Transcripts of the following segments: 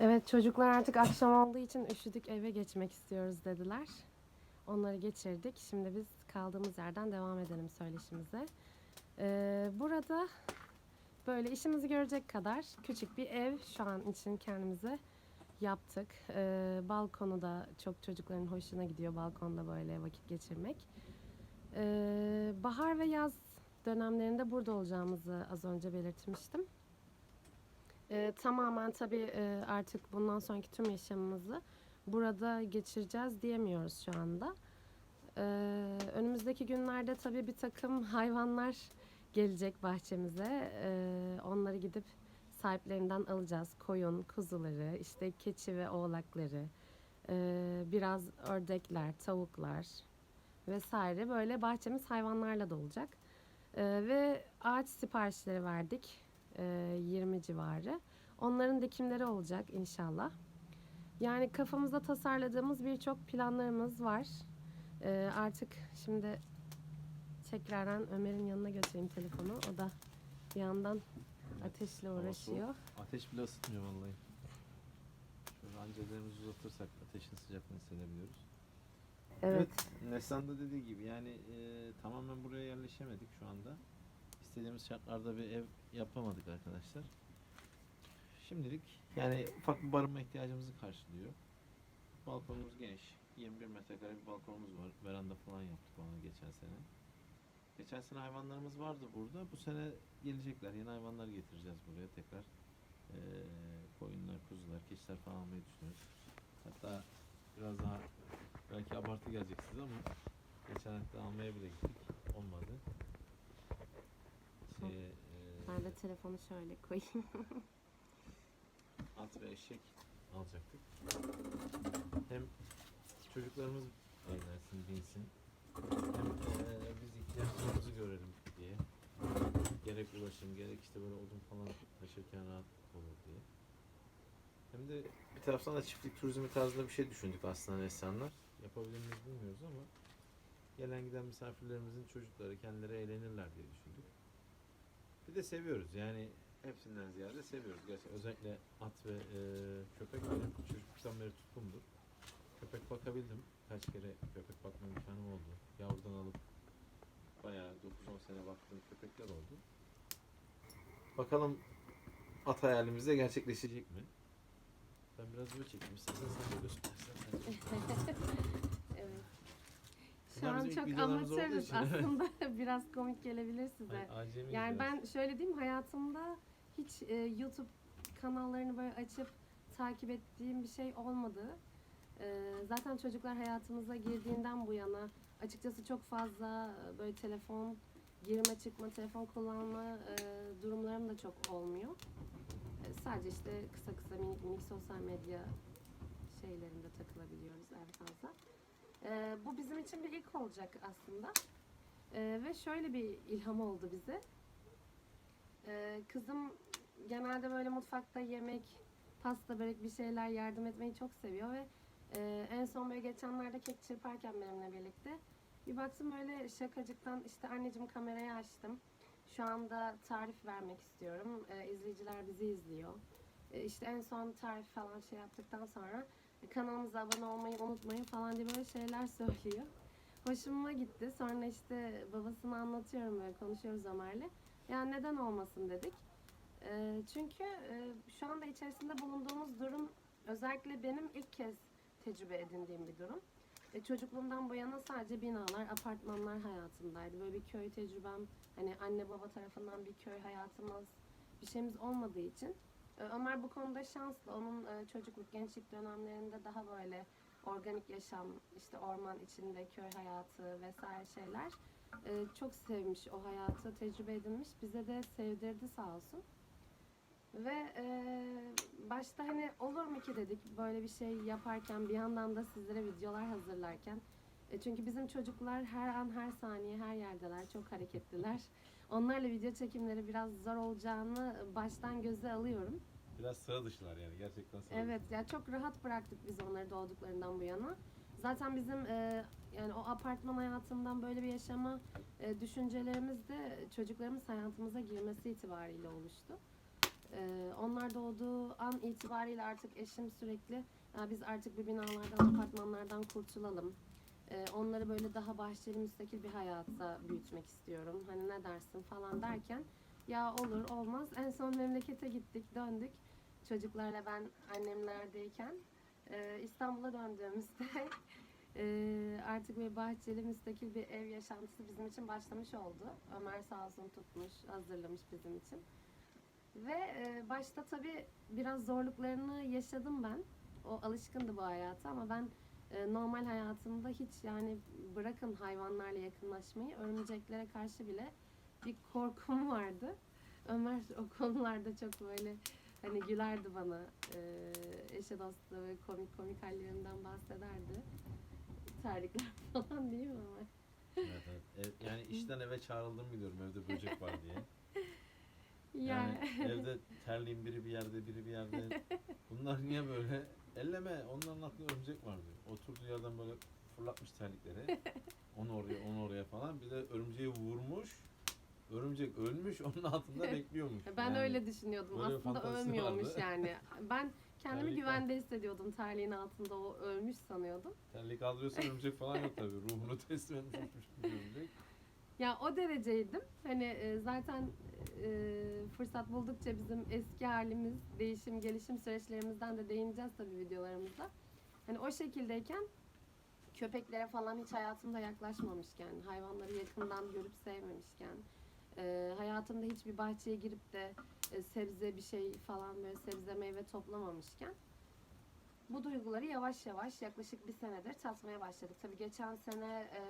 Evet çocuklar artık akşam olduğu için üşüdük eve geçmek istiyoruz dediler. Onları geçirdik. Şimdi biz kaldığımız yerden devam edelim söyleşimize. Ee, burada böyle işimizi görecek kadar küçük bir ev şu an için kendimize yaptık. Ee, balkonu da çok çocukların hoşuna gidiyor balkonda böyle vakit geçirmek. Ee, bahar ve yaz dönemlerinde burada olacağımızı az önce belirtmiştim. Ee, tamamen tabii e, artık bundan sonraki tüm yaşamımızı burada geçireceğiz diyemiyoruz şu anda. Ee, önümüzdeki günlerde tabii bir takım hayvanlar gelecek bahçemize. Ee, onları gidip sahiplerinden alacağız. Koyun, kuzuları, işte keçi ve oğlakları, ee, biraz ördekler, tavuklar vesaire böyle bahçemiz hayvanlarla dolacak. Ee, ve ağaç siparişleri verdik. Ee, 20 civarı. Onların dikimleri olacak inşallah. Yani kafamızda tasarladığımız birçok planlarımız var. Ee, artık şimdi tekrardan Ömer'in yanına götüreyim telefonu. O da bir yandan ateşle uğraşıyor. Ateş bile ısıtmıyor vallahi. Şöyle anca ellerimizi uzatırsak ateşin sıcaklığını hissedebiliyoruz. Evet. Neslihan da dediği gibi yani e, tamamen buraya yerleşemedik şu anda. İstediğimiz şartlarda bir ev yapamadık arkadaşlar. Şimdilik yani ufak bir barınma ihtiyacımızı karşılıyor. Balkonumuz geniş. 21 metrekare bir balkonumuz var. Veranda falan yaptık ona geçen sene. Geçen sene hayvanlarımız vardı burada. Bu sene gelecekler. Yeni hayvanlar getireceğiz buraya tekrar. Ee, koyunlar, kuzular, keçiler falan almayı düşünüyoruz. Hatta biraz daha belki abartı gelecek size ama geçen hafta almaya bile gittik. Olmadı. Şey, e, Ben de telefonu şöyle koyayım. at ve eşek alacaktık. Hem çocuklarımız eğlensin, binsin. Hem eee, biz ihtiyaçlarımızı görelim diye. Gerek ulaşım, gerek işte böyle odun falan taşırken rahat olur diye. Hem de bir taraftan da çiftlik turizmi tarzında bir şey düşündük aslında Neslihanlar. Yapabilir miyiz bilmiyoruz ama gelen giden misafirlerimizin çocukları kendileri eğlenirler diye düşündük. Bir de seviyoruz yani hepsinden ziyade seviyoruz. Gerçekten özellikle at ve e, köpek benim çocukluktan beri tutkumdur. Köpek bakabildim. Kaç kere köpek bakma imkanım oldu. Yavrudan alıp bayağı 9-10 sene baktığım köpekler oldu. Bakalım at hayalimizde gerçekleşecek mi? Ben biraz böyle çekeyim. İstersen sen de göstersen. Şu Bunlar an bizim çok videolarımız olduğu amatörüz için. aslında. Biraz komik gelebilir size. Ay, Yani biraz. ben şöyle diyeyim hayatımda hiç e, YouTube kanallarını böyle açıp takip ettiğim bir şey olmadı. E, zaten çocuklar hayatımıza girdiğinden bu yana açıkçası çok fazla e, böyle telefon girme çıkma, telefon kullanma e, durumlarım da çok olmuyor. E, sadece işte kısa kısa minik minik sosyal medya şeylerinde takılabiliyoruz fazla. E, bu bizim için bir ilk olacak aslında. E, ve şöyle bir ilham oldu bize. Ee, kızım genelde böyle mutfakta yemek, pasta, börek bir şeyler yardım etmeyi çok seviyor ve e, en son böyle geçenlerde kek çırparken benimle birlikte bir baktım böyle şakacıktan işte anneciğim kamerayı açtım. Şu anda tarif vermek istiyorum. Ee, izleyiciler bizi izliyor. Ee, işte en son tarif falan şey yaptıktan sonra e, kanalımıza abone olmayı unutmayın falan diye böyle şeyler söylüyor. Hoşuma gitti. Sonra işte babasını anlatıyorum böyle konuşuyoruz Ömer'le. Yani neden olmasın dedik. Ee, çünkü e, şu anda içerisinde bulunduğumuz durum özellikle benim ilk kez tecrübe edindiğim bir durum. E, çocukluğumdan bu yana sadece binalar, apartmanlar hayatımdaydı. Böyle bir köy tecrübem, hani anne baba tarafından bir köy hayatımız, bir şeyimiz olmadığı için. E, Ömer bu konuda şanslı. Onun e, çocukluk, gençlik dönemlerinde daha böyle organik yaşam, işte orman içinde köy hayatı vesaire şeyler e, çok sevmiş. O hayatı tecrübe edinmiş. Bize de sevdirdi sağ olsun. Ve e, başta hani olur mu ki dedik böyle bir şey yaparken bir yandan da sizlere videolar hazırlarken. Çünkü bizim çocuklar her an her saniye her yerdeler. Çok hareketliler onlarla video çekimleri biraz zor olacağını baştan göze alıyorum Biraz sıra dışılar yani gerçekten sıra Evet ya çok rahat bıraktık biz onları doğduklarından bu yana. Zaten bizim e, yani o apartman hayatından böyle bir yaşama e, düşüncelerimiz de çocuklarımız hayatımıza girmesi itibariyle oluştu. Ee, onlar doğduğu an itibariyle artık eşim sürekli "Ya biz artık bu binalardan, apartmanlardan kurtulalım. Ee, onları böyle daha bahçeli, müstakil bir hayata büyütmek istiyorum. Hani ne dersin falan derken ya olur olmaz. En son memlekete gittik, döndük. Çocuklarla ben annemlerdeyken Ee, İstanbul'a döndüğümüzde ee, artık bir bahçeli, müstakil bir ev yaşantısı bizim için başlamış oldu. Ömer sağ olsun tutmuş, hazırlamış bizim için. Ve e, başta tabii biraz zorluklarını yaşadım ben. O alışkındı bu hayata ama ben e, normal hayatımda hiç yani bırakın hayvanlarla yakınlaşmayı, örümceklere karşı bile bir korkum vardı. Ömer o konularda çok böyle hani gülerdi bana. E, eşe dostu ve komik komik hallerinden bahsederdi. Terlikler falan değil mi Ömer? Evet, evet. Ev- yani işten eve çağrıldım biliyorum evde böcek var diye. Yani, Yani evde terliğin biri bir yerde biri bir yerde. Bunlar niye böyle? Elleme onların aklında örümcek var diyor. Oturduğu yerden böyle fırlatmış terlikleri. Onu oraya onu oraya falan. Bir de örümceği vurmuş. Örümcek ölmüş onun altında bekliyormuş. ben Yani öyle düşünüyordum. böyle Aslında fantezisi ölmüyormuş vardı. yani. Ben kendimi Terlik güvende hissediyordum. Terliğin altında o ölmüş sanıyordum. Terliği kaldırıyorsan örümcek falan yok tabii. Ruhunu teslim etmiş bir örümcek. Ya o dereceydim. Hani e, zaten e, fırsat buldukça bizim eski halimiz, değişim, gelişim süreçlerimizden de değineceğiz tabii videolarımızda. Hani o şekildeyken köpeklere falan hiç hayatımda yaklaşmamışken, hayvanları yakından görüp sevmemişken, e, hayatımda hiçbir bahçeye girip de e, sebze bir şey falan böyle sebze meyve toplamamışken bu duyguları yavaş yavaş yaklaşık bir senedir tatmaya başladık. Tabii geçen sene e,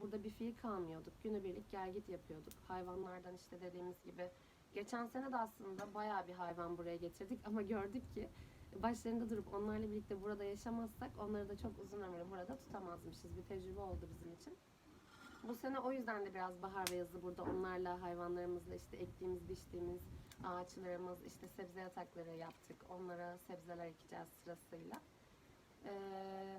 burada bir fiil kalmıyorduk. Günübirlik gel git yapıyorduk. Hayvanlardan işte dediğimiz gibi. Geçen sene de aslında bayağı bir hayvan buraya getirdik ama gördük ki başlarında durup onlarla birlikte burada yaşamazsak onları da çok uzun ömürlü burada tutamazmışız. Bir tecrübe oldu bizim için. Bu sene o yüzden de biraz bahar ve yazı burada onlarla, hayvanlarımızla işte ektiğimiz, biçtiğimiz ağaçlarımız, işte sebze yatakları yaptık. Onlara sebzeler ekeceğiz sırasıyla. Ee,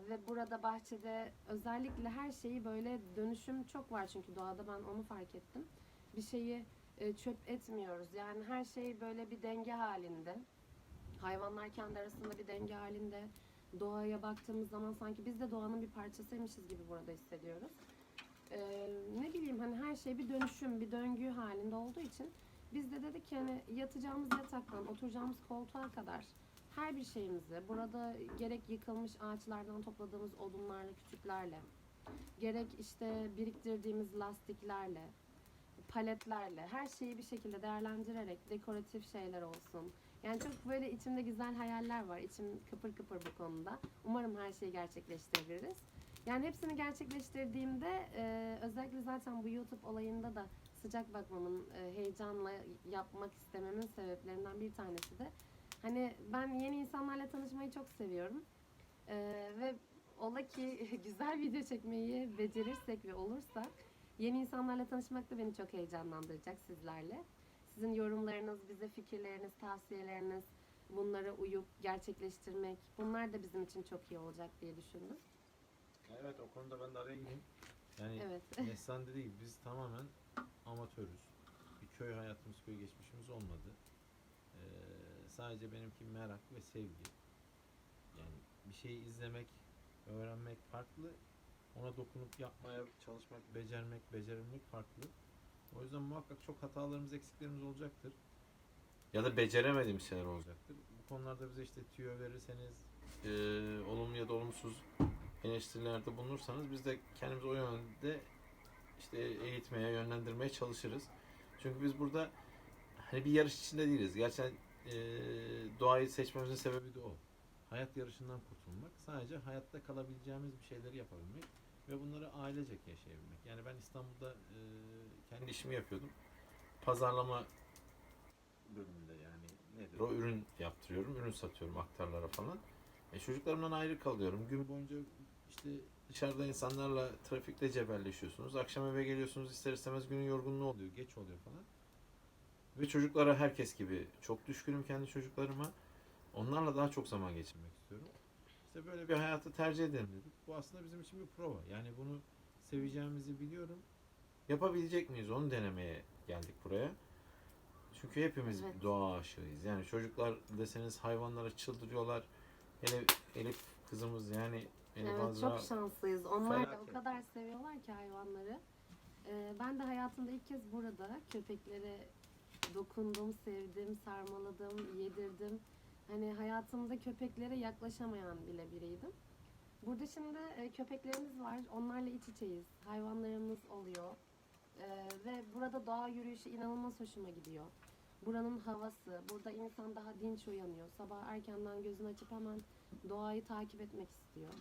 ve burada bahçede özellikle her şeyi böyle dönüşüm çok var çünkü doğada ben onu fark ettim. Bir şeyi e, çöp etmiyoruz. Yani her şey böyle bir denge halinde. Hayvanlar kendi arasında bir denge halinde. Doğaya baktığımız zaman sanki biz de doğanın bir parçasıymışız gibi burada hissediyoruz. Ee, ne bileyim hani her şey bir dönüşüm, bir döngü halinde olduğu için biz de dedik ki hani yatacağımız yataktan, oturacağımız koltuğa kadar her bir şeyimizi burada gerek yıkılmış ağaçlardan topladığımız odunlarla, kütüklerle, gerek işte biriktirdiğimiz lastiklerle, paletlerle her şeyi bir şekilde değerlendirerek dekoratif şeyler olsun. Yani çok böyle içimde güzel hayaller var. İçim kıpır kıpır bu konuda. Umarım her şeyi gerçekleştirebiliriz. Yani hepsini gerçekleştirdiğimde e, özellikle zaten bu YouTube olayında da sıcak bakmamın, e, heyecanla yapmak istememin sebeplerinden bir tanesi de hani ben yeni insanlarla tanışmayı çok seviyorum. E, ve ola ki güzel video çekmeyi becerirsek ve olursa yeni insanlarla tanışmak da beni çok heyecanlandıracak sizlerle. Sizin yorumlarınız, bize fikirleriniz, tavsiyeleriniz, bunlara uyup gerçekleştirmek bunlar da bizim için çok iyi olacak diye düşündüm. Evet o konuda ben de araya gireyim. Yani Evet. Neslihan dediği gibi biz tamamen amatörüz. Bir köy hayatımız, köy geçmişimiz olmadı. Ee, sadece benimki merak ve sevgi. Yani bir şeyi izlemek, öğrenmek farklı. Ona dokunup yapmaya çalışmak, becermek, becerebilmek farklı. O yüzden muhakkak çok hatalarımız, eksiklerimiz olacaktır. Ya da beceremediğimiz şeyler olacaktır. Bu konularda bize işte tüyo verirseniz, eee, olumlu ya da olumsuz eleştirilerde bulunursanız biz de kendimizi o yönde işte eğitmeye, yönlendirmeye çalışırız. Çünkü biz burada hani bir yarış içinde değiliz. Gerçekten eee, doğayı seçmemizin sebebi de o. Hayat yarışından kurtulmak. Sadece hayatta kalabileceğimiz bir şeyleri yapabilmek ve bunları ailecek yaşayabilmek. Yani ben İstanbul'da eee, kendi işimi yapıyordum. Pazarlama bölümünde yani nedir o ürün yaptırıyorum, ürün satıyorum aktarlara falan. E çocuklarımdan ayrı kalıyorum. Gün boyunca işte dışarıda insanlarla trafikte cebelleşiyorsunuz. Akşam eve geliyorsunuz ister istemez günün yorgunluğu oluyor, geç oluyor falan. Ve çocuklara herkes gibi çok düşkünüm kendi çocuklarıma. Onlarla daha çok zaman geçirmek istiyorum. İşte böyle bir hayatı tercih edelim dedik. Bu aslında bizim için bir prova. Yani bunu seveceğimizi biliyorum. Yapabilecek miyiz onu denemeye geldik buraya. Çünkü hepimiz Evet. doğa aşığıyız. Yani çocuklar deseniz hayvanlara çıldırıyorlar. Hele Elif kızımız yani Elif Evet Azra çok şanslıyız. Onlar da o kadar seviyorlar ki hayvanları. Ee, ben de hayatımda ilk kez burada köpeklere dokundum, sevdim, sarmaladım, yedirdim. Hani hayatımda köpeklere yaklaşamayan bile biriydim. Burada şimdi e, köpeklerimiz var. Onlarla iç içeyiz. Hayvanlarımız oluyor. Ee, ve burada doğa yürüyüşü inanılmaz hoşuma gidiyor. Buranın havası, burada insan daha dinç uyanıyor. Sabah erkenden gözünü açıp hemen doğayı takip etmek istiyor.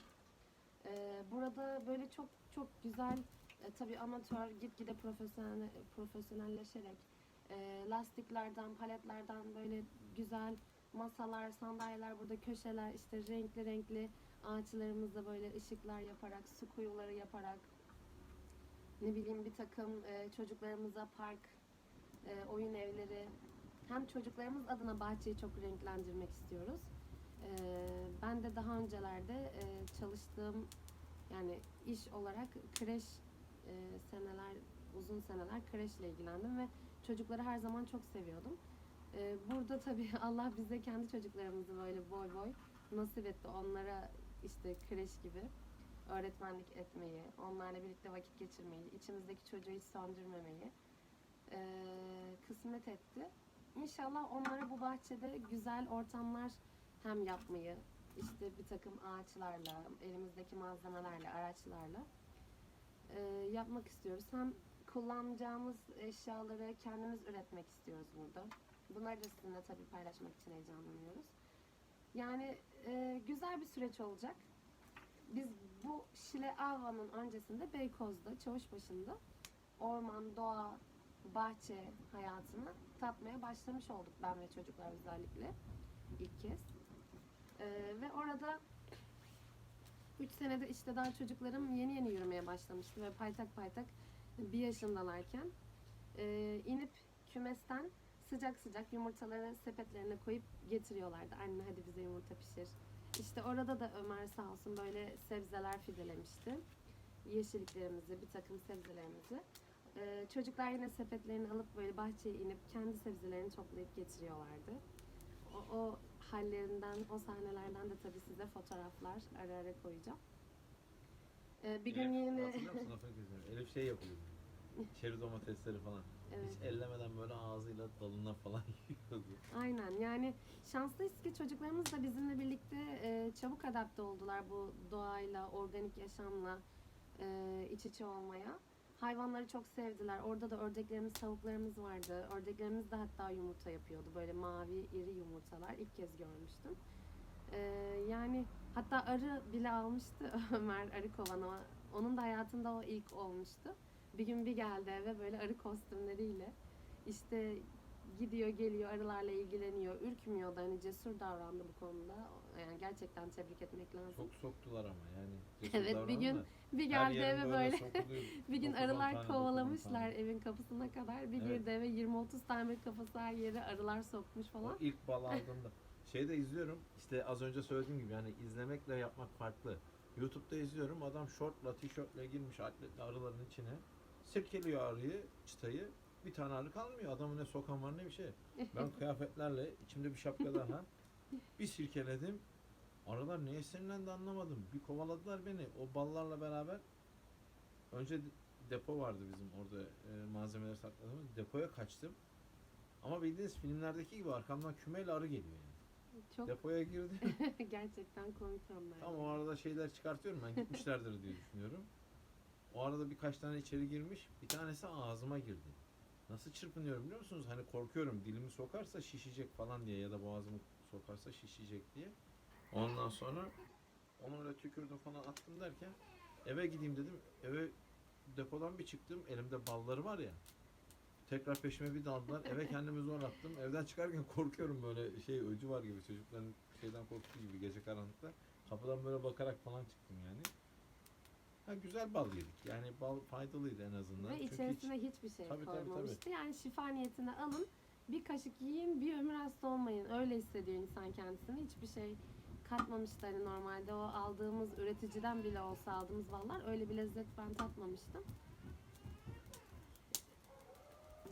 Ee, burada böyle çok çok güzel, e, tabii amatör gitgide profesyonel, profesyonelleşerek e, lastiklerden, paletlerden böyle güzel masalar, sandalyeler, burada köşeler, işte renkli renkli ağaçlarımızda böyle ışıklar yaparak, su kuyuları yaparak, ne bileyim bir takım e, çocuklarımıza park, e, oyun evleri, hem çocuklarımız adına bahçeyi çok renklendirmek istiyoruz. E, ben de daha öncelerde e, çalıştığım yani iş olarak kreş e, seneler, uzun seneler kreşle ilgilendim ve çocukları her zaman çok seviyordum. E, burada tabii Allah bize kendi çocuklarımızı böyle boy boy nasip etti. Onlara işte kreş gibi öğretmenlik etmeyi, onlarla birlikte vakit geçirmeyi, içimizdeki çocuğu hiç söndürmemeyi kısmet etti. İnşallah onlara bu bahçede güzel ortamlar hem yapmayı, işte bir takım ağaçlarla, elimizdeki malzemelerle, araçlarla e, yapmak istiyoruz. Hem kullanacağımız eşyaları kendimiz üretmek istiyoruz burada. Bunları da sizinle tabii paylaşmak için heyecanlanıyoruz. Yani e, güzel bir süreç olacak. Biz bu Şile Ava'nın öncesinde Beykoz'da, Çavuşbaşı'nda orman, doğa, bahçe hayatını tatmaya başlamış olduk ben ve çocuklar özellikle ilk kez. Ee, ve orada 3 senedir işte daha çocuklarım yeni yeni yürümeye başlamıştı ve paytak paytak bir yaşındalarken e, inip kümesten sıcak sıcak yumurtaları sepetlerine koyup getiriyorlardı. Anne hadi bize yumurta pişir. İşte orada da Ömer sağ olsun böyle sebzeler fidelemişti. Yeşilliklerimizi, bir takım sebzelerimizi. Ee, çocuklar yine sepetlerini alıp böyle bahçeye inip kendi sebzelerini toplayıp getiriyorlardı. O, o hallerinden, o sahnelerden de tabii size fotoğraflar ara ara koyacağım. Ee, bir gün yine... Hatırlıyor musun? Elif şey yapıyor. Çeri domatesleri falan. Evet. Hiç ellemeden böyle ağzıyla dalından falan yiyordu. Aynen yani şanslıyız ki çocuklarımız da bizimle birlikte e, çabuk adapte oldular bu doğayla, organik yaşamla e, iç içe olmaya. Hayvanları çok sevdiler. Orada da ördeklerimiz, tavuklarımız vardı. Ördeklerimiz de hatta yumurta yapıyordu. Böyle mavi, iri yumurtalar. İlk kez görmüştüm. E, yani hatta arı bile almıştı Ömer arı kovanı. Onun da hayatında o ilk olmuştu. Bir gün bir geldi eve böyle arı kostümleriyle. İşte gidiyor geliyor arılarla ilgileniyor. Ürkmüyor da hani cesur davrandı bu konuda. Yani gerçekten tebrik etmek lazım. Çok soktular ama yani. cesur Evet, bir gün Bir geldi eve böyle. sokuluyor. Bir gün arılar tane, kovalamışlar evin kapısına kadar. Bir Evet. girdi eve 20-30 tane kafası her yere arılar sokmuş O falan. ilk bal aldığımda. Şeyde izliyorum. işte az önce söylediğim gibi yani izlemekle yapmak farklı. YouTube'da izliyorum. Adam şortla, tişörtle girmiş atletle arıların içine. Sirkeliyor arıyı, çıtayı. Bir tane arı kalmıyor. Adamı ne sokan var ne bir şey. Ben kıyafetlerle içimde bir şapka daha. Bir sirkeledim. Arılar neye sinirlendi anlamadım. Bir kovaladılar beni. O ballarla beraber önce de- depo vardı bizim orada e, malzemeleri sakladığımız. Depoya kaçtım. Ama bildiğiniz filmlerdeki gibi arkamdan kümeyle arı geliyor yani. Çok Depoya girdim. gerçekten komik anlar. Tam o arada şeyler çıkartıyorum ben gitmişlerdir diye düşünüyorum. O arada birkaç tane içeri girmiş. Bir tanesi ağzıma girdi. Nasıl çırpınıyorum biliyor musunuz? Hani korkuyorum dilimi sokarsa şişecek falan diye ya da boğazımı sokarsa şişecek diye. Ondan sonra onu öyle tükürdüm falan attım derken eve gideyim dedim. Eve depodan bir çıktım. Elimde balları var ya. Tekrar peşime bir daldılar. Eve kendimi zor attım. Evden çıkarken korkuyorum böyle şey öcü var gibi çocukların şeyden korktuğu gibi gece karanlıkta. Kapıdan böyle bakarak falan çıktım yani. Ha güzel bal yedik. Yani bal faydalıydı en azından. Ve Çünkü hiç- içerisine hiçbir şey Tabii, tabii, koymamıştı. Yani şifa niyetine alın. Bir kaşık yiyin, bir ömür hasta olmayın. Öyle hissediyor insan kendisini. Hiçbir şey katmamıştı hani normalde o aldığımız üreticiden bile olsa aldığımız ballar öyle bir lezzet ben tatmamıştım.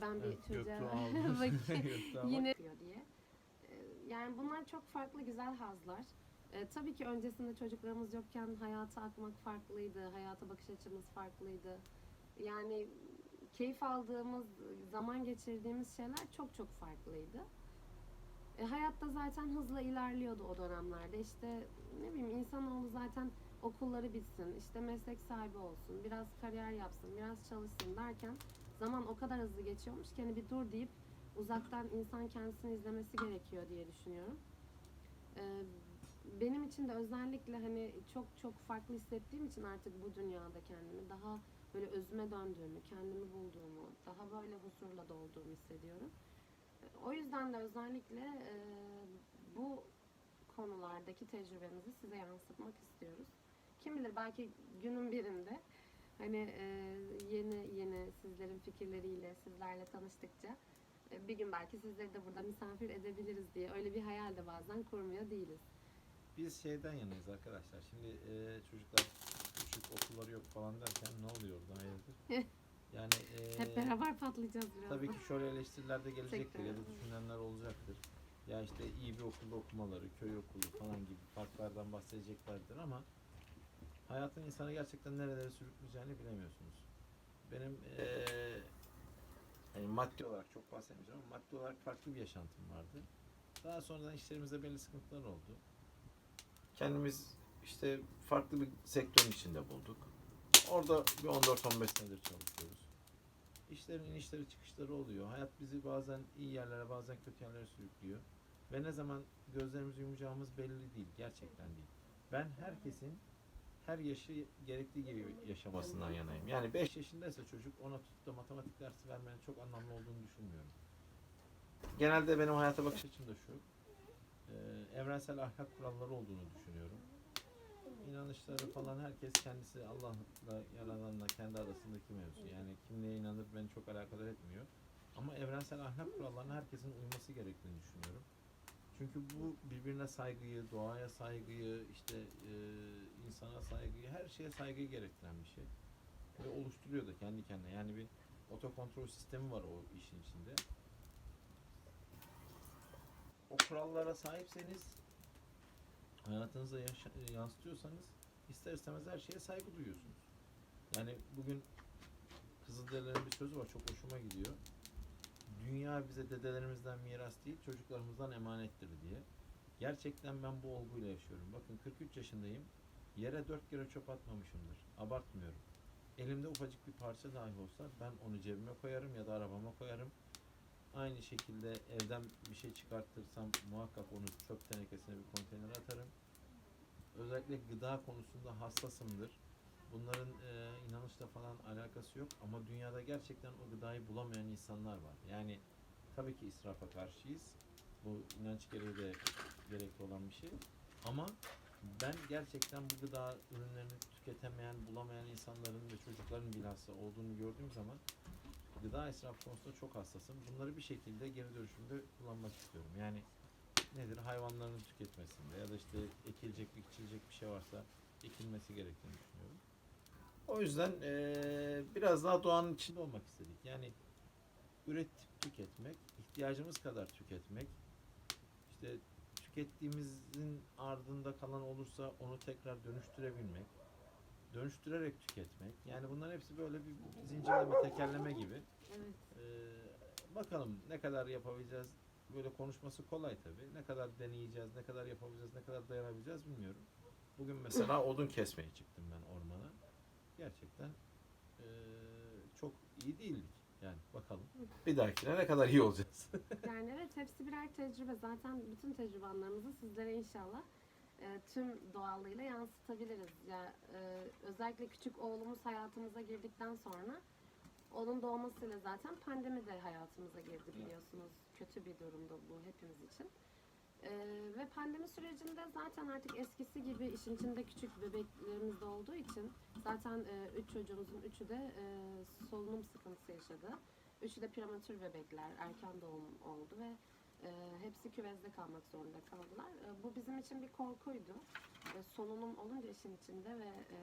ben bir Evet, çocuğa bakayım yine diye. Ee, Yani bunlar çok farklı güzel hazlar. Ee, tabii ki öncesinde çocuklarımız yokken hayata akmak farklıydı, hayata bakış açımız farklıydı. Yani keyif aldığımız, zaman geçirdiğimiz şeyler çok çok farklıydı. E, hayatta zaten hızla ilerliyordu o dönemlerde. İşte ne bileyim insanoğlu zaten okulları bitsin, işte meslek sahibi olsun, biraz kariyer yapsın, biraz çalışsın derken zaman o kadar hızlı geçiyormuş ki hani bir dur deyip uzaktan insan kendisini izlemesi gerekiyor diye düşünüyorum. Ee, benim için de özellikle hani çok çok farklı hissettiğim için artık bu dünyada kendimi daha böyle özüme döndüğümü, kendimi bulduğumu, daha böyle huzurla dolduğumu hissediyorum. Ee, O yüzden de özellikle e, bu konulardaki tecrübemizi size yansıtmak istiyoruz. Kim bilir belki günün birinde hani e, yeni yeni sizlerin fikirleriyle sizlerle tanıştıkça e, bir gün belki sizleri de burada misafir edebiliriz diye öyle bir hayal de bazen kurmuyor değiliz. Biz şeyden yanayız arkadaşlar. Şimdi e, çocuklar küçük okulları yok falan derken ne oluyor orada hayırdır? Yani e, Hep beraber patlayacağız biraz. tabii ki şöyle eleştiriler de gelecektir ya da düşünenler olacaktır. Ya işte iyi bir okulda okumaları, köy okulu falan gibi farklardan bahsedeceklerdir ama hayatın insanı gerçekten nerelere sürükleyeceğini bilemiyorsunuz. Benim eee yani maddi olarak çok bahsetmeyeceğim ama maddi olarak farklı bir yaşantım vardı. Daha sonradan işlerimizde belli sıkıntılar oldu. Kendimiz işte farklı bir sektörün içinde bulduk. Orada bir 14-15 senedir çalışıyoruz. İşlerin inişleri çıkışları oluyor. Hayat bizi bazen iyi yerlere bazen kötü yerlere sürüklüyor. Ve ne zaman gözlerimizi yumacağımız belli değil. Gerçekten değil. Ben herkesin her yaşı gerektiği gibi yaşamasından yanayım. Yani 5 yaşındaysa çocuk ona tutup da matematik dersi vermenin çok anlamlı olduğunu düşünmüyorum. Genelde benim hayata bakış açım da şu. E, evrensel ahlak kuralları olduğunu düşünüyorum. İnanışları falan herkes kendisi Allah'la yarananla kendi arasındaki mevzu. Yani kim neye inanır beni çok alakadar etmiyor. Ama evrensel ahlak kurallarına herkesin uyması gerektiğini düşünüyorum. Çünkü bu birbirine saygıyı, doğaya saygıyı, işte e, insana saygıyı, her şeye saygıyı gerektiren bir şey. Ve oluşturuyor da kendi kendine. Yani bir otokontrol sistemi var o işin içinde. O kurallara sahipseniz, hayatınıza yaşa- yansıtıyorsanız ister istemez her şeye saygı duyuyorsunuz. Yani bugün Kızılderililerin bir sözü var çok hoşuma gidiyor. Dünya bize dedelerimizden miras değil, çocuklarımızdan emanettir diye. Gerçekten ben bu olguyla yaşıyorum. Bakın 43 yaşındayım. Yere dört kere çöp atmamışımdır. Abartmıyorum. Elimde ufacık bir parça dahi olsa ben onu cebime koyarım ya da arabama koyarım. Aynı şekilde evden bir şey çıkartırsam muhakkak onu çöp tenekesine bir konteynere atarım. Özellikle gıda konusunda hassasımdır. Bunların e, inanışla falan alakası yok ama dünyada gerçekten o gıdayı bulamayan insanlar var. Yani tabii ki israfa karşıyız. Bu inanç gereği de gerekli olan bir şey. Ama ben gerçekten bu gıda ürünlerini tüketemeyen, bulamayan insanların ve çocukların bilhassa olduğunu gördüğüm zaman gıda israfı konusunda çok hassasım. Bunları bir şekilde geri dönüşümde kullanmak istiyorum. Yani nedir? Hayvanların tüketmesinde ya da işte ekilecek, biçilecek bir şey varsa ekilmesi gerektiğini düşünüyorum. O yüzden eee, biraz daha doğanın içinde olmak istedik. Yani üretip tüketmek, ihtiyacımız kadar tüketmek, işte tükettiğimizin ardında kalan olursa onu tekrar dönüştürebilmek, dönüştürerek tüketmek. Yani bunların hepsi böyle bir zincirleme, tekerleme gibi. Evet. Ee, bakalım ne kadar yapabileceğiz. Böyle konuşması kolay tabii. Ne kadar deneyeceğiz, ne kadar yapabileceğiz, ne kadar dayanabileceğiz bilmiyorum. Bugün mesela odun kesmeye çıktım ben ormana. Gerçekten eee, çok iyi değildik. Yani bakalım. Bir dahakine ne kadar iyi olacağız. Yani evet hepsi birer tecrübe. Zaten bütün tecrübe anlarımızı sizlere inşallah e, tüm doğallığıyla yansıtabiliriz. Ya e, özellikle küçük oğlumuz hayatımıza girdikten sonra onun doğmasıyla zaten pandemi de hayatımıza girdi biliyorsunuz. Kötü bir durumda bu hepimiz için. E, ve pandemi sürecinde zaten artık eskisi gibi işin içinde küçük bebeklerimiz de olduğu için zaten e, üç çocuğumuzun üçü de e, solunum sıkıntısı yaşadı. Üçü de prematür bebekler, erken doğum oldu ve e, hepsi küvezde kalmak zorunda kaldılar. E, bu bizim için bir korkuydu. E, solunum olunca işin içinde ve e,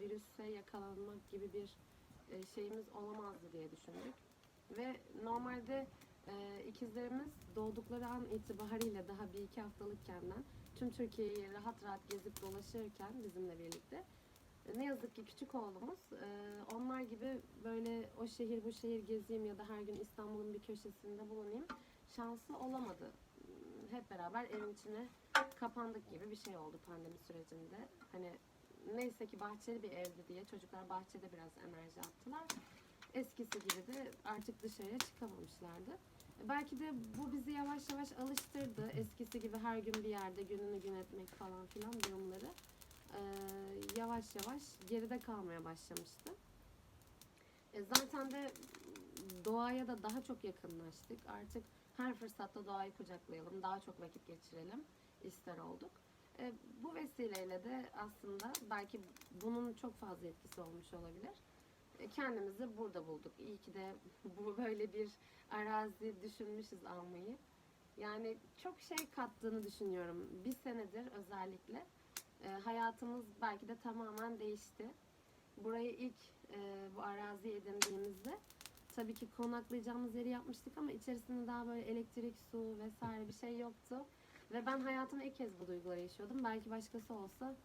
virüse yakalanmak gibi bir e, şeyimiz olamazdı diye düşündük. Ve normalde e, ikizlerimiz doğdukları an itibariyle daha bir iki haftalıkkenden tüm Türkiye'yi rahat rahat gezip dolaşırken bizimle birlikte e, ne yazık ki küçük oğlumuz e, onlar gibi böyle o şehir bu şehir gezeyim ya da her gün İstanbul'un bir köşesinde bulunayım şansı olamadı. Hep beraber evin içine kapandık gibi bir şey oldu pandemi sürecinde. Hani neyse ki bahçeli bir evdi diye çocuklar bahçede biraz enerji attılar. Eskisi gibi de artık dışarıya çıkamamışlardı. E, Belki de bu bizi yavaş yavaş alıştırdı. Eskisi gibi her gün bir yerde gününü gün etmek falan filan durumları e, yavaş yavaş geride kalmaya başlamıştı. E, zaten de doğaya da daha çok yakınlaştık. Artık her fırsatta doğayı kucaklayalım, daha çok vakit geçirelim ister olduk. E, bu vesileyle de aslında belki bunun çok fazla etkisi olmuş olabilir. E, kendimizi burada bulduk. İyi ki de bu böyle bir arazi düşünmüşüz almayı. Yani çok şey kattığını düşünüyorum. Bir senedir özellikle e, hayatımız belki de tamamen değişti. Burayı ilk e, bu arazi edindiğimizde tabii ki konaklayacağımız yeri yapmıştık ama içerisinde daha böyle elektrik, su vesaire bir şey yoktu. Ve ben hayatımda ilk kez bu duyguları yaşıyordum. Belki başkası olsa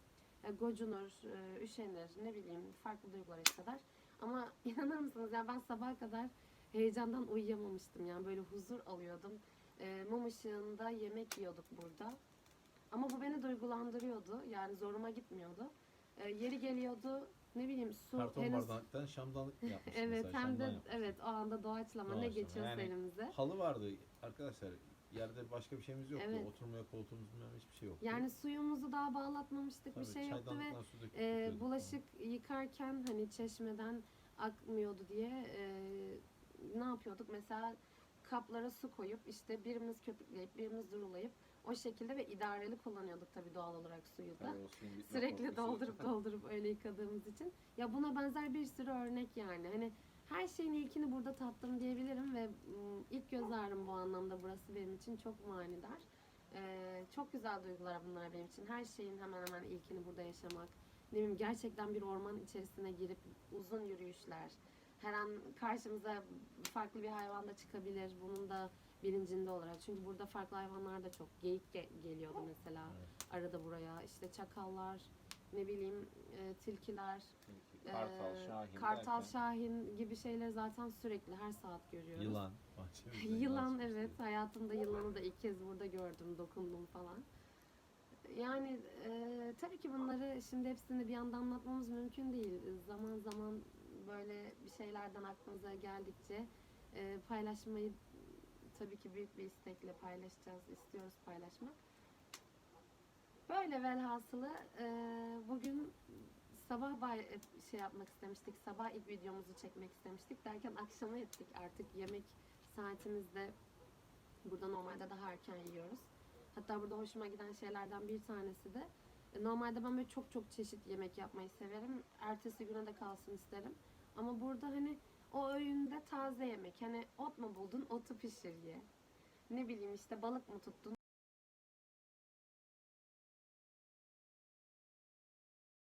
e, gocunur, e, üşenir, ne bileyim farklı duygular hisseder. Ama inanır mısınız yani ben sabaha kadar heyecandan uyuyamamıştım. Yani böyle huzur alıyordum. E, mum ışığında yemek yiyorduk burada. Ama bu beni duygulandırıyordu. Yani zoruma gitmiyordu. E, yeri geliyordu ne bileyim su Karton henüz bardaktan şamdanlık yapmışsın Evet mesela, hem de şamdan evet o anda doğaçlama ne Doğaçlama. geçiyorsa Yani elimize. Halı vardı arkadaşlar. Yerde başka bir şeyimiz yoktu. Evet. Oturmaya koltuğumuz bilmem hiçbir şey yoktu. Yani suyumuzu daha bağlatmamıştık Tabii, bir şey yoktu ve çaydanlıktan su döküp e, içiyorduk bulaşık yıkarken hani çeşmeden akmıyordu diye e, ne yapıyorduk? Mesela kaplara su koyup işte birimiz köpükleyip birimiz durulayıp o şekilde ve idareli kullanıyorduk tabii doğal olarak suyu da. bitme Sürekli doldurup doldurup öyle yıkadığımız için. Ya buna benzer bir sürü örnek yani. Hani her şeyin ilkini burada tattım diyebilirim ve ilk göz ağrım bu anlamda burası benim için çok manidar. Ee, çok güzel duygular bunlar benim için. Her şeyin hemen hemen ilkini burada yaşamak. Ne bileyim gerçekten bir orman içerisine girip uzun yürüyüşler. Her an karşımıza farklı bir hayvan da çıkabilir. Bunun da bilincinde olarak. Çünkü burada farklı hayvanlar da çok. Geyik ge- geliyordu mesela Evet. arada buraya. İşte çakallar, ne bileyim e, tilkiler, Kartal, e, Şahin kartal, derken. şahin gibi şeyleri zaten sürekli her saat görüyoruz. Yılan. bahçemizde Yılan evet hayatımda yılanı da ilk kez burada gördüm, dokundum falan. Yani e, tabii ki bunları şimdi hepsini bir anda anlatmamız mümkün değil. Zaman zaman böyle bir şeylerden aklımıza geldikçe e, paylaşmayı tabii ki büyük bir istekle paylaşacağız, istiyoruz paylaşmak. Böyle velhasılı e, bugün sabah şey yapmak istemiştik, sabah ilk videomuzu çekmek istemiştik derken akşama ettik artık yemek saatimizde burada normalde daha erken yiyoruz. Hatta burada hoşuma giden şeylerden bir tanesi de e, normalde ben böyle çok çok çeşit yemek yapmayı severim. Ertesi güne de kalsın isterim. Ama burada hani o öğünde taze yemek. Hani ot mu buldun, otu pişir ye. Ne bileyim işte balık mı tuttun,